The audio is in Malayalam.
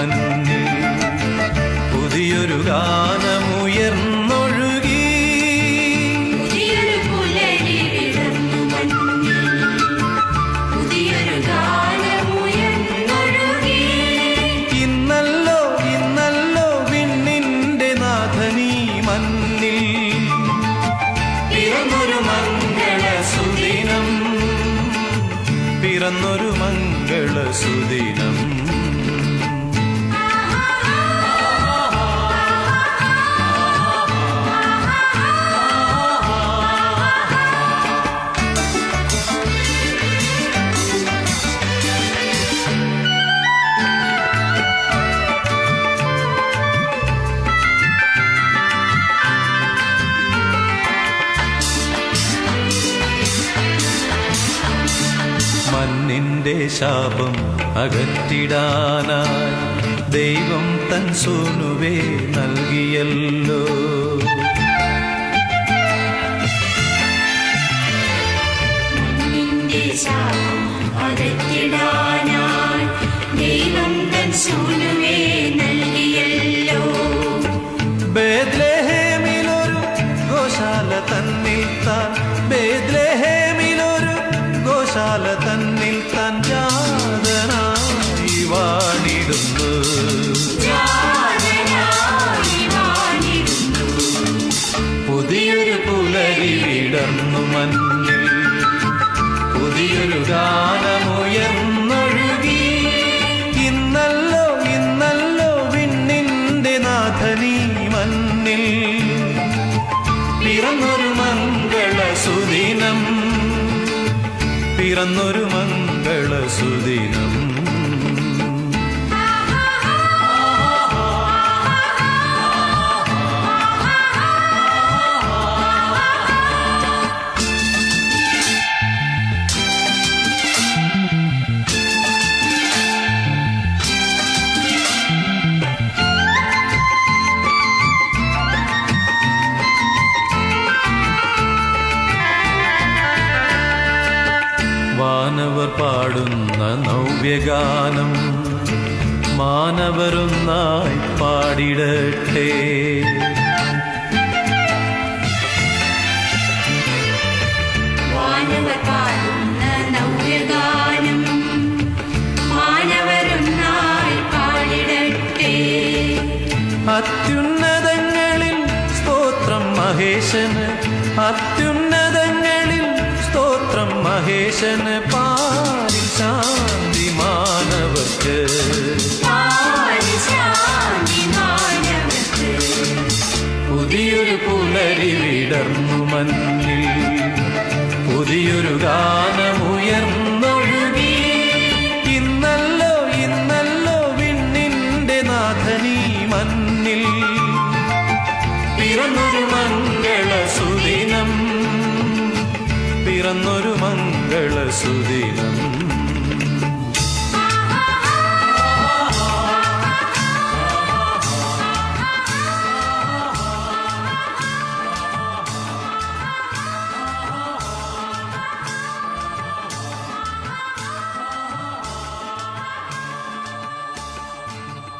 ഗാനമുയർന്നൊഴുകി. പുതിയൊരു ഗാനമുയർന്നൊഴുകി. ഇന്നല്ലോ ഇന്നല്ലോ വിണ്ണിന്റെ നാഥനീ മണ്ണിൽ. പിറന്നൊരു മംഗള സുദിനം പിറന്നൊരു മംഗള സുദിനം മണ്ണിന്റെ ശാപം അകറ്റിടാനായി ദൈവം തൻ സൂനുവേ നൽകിയല്ലോ. നിന്റെ അകറ്റിടാനായി ദൈവം തൻ നൽകിയല്ലോ. ബേദ്ലേഹേമിലൊരു ഗോശാല തന്നിൽ താൻ ബേദ്ലേഹേമിലൊരു ഗോശാല തന്നിൽ നാഥനീ മണ്ണിൽ പിറന്നൊരു മംഗള സുദിനം പിറന്നൊരു മംഗള സുദിനം പാടുന്ന നവ്യഗാനം മാനവരൊന്നായി പാടിടട്ടെ. അത്യുന്നതങ്ങളിൽ സ്തോത്രം മഹേശന് അത്യുന്നതങ്ങളിൽ സ്തോത്രം മഹേശന് പാരി മഞ്ഞിൽ പുതിയൊരു ഗാനമുയർന്നൊഴുകി. ഇന്നല്ലോ ഇന്നല്ലോ വിണ്ണിന്റെ നാഥനീ മണ്ണിൽ പിറന്നൊരു മംഗള സുദിനം പിറന്നൊരു മംഗള സുദിനം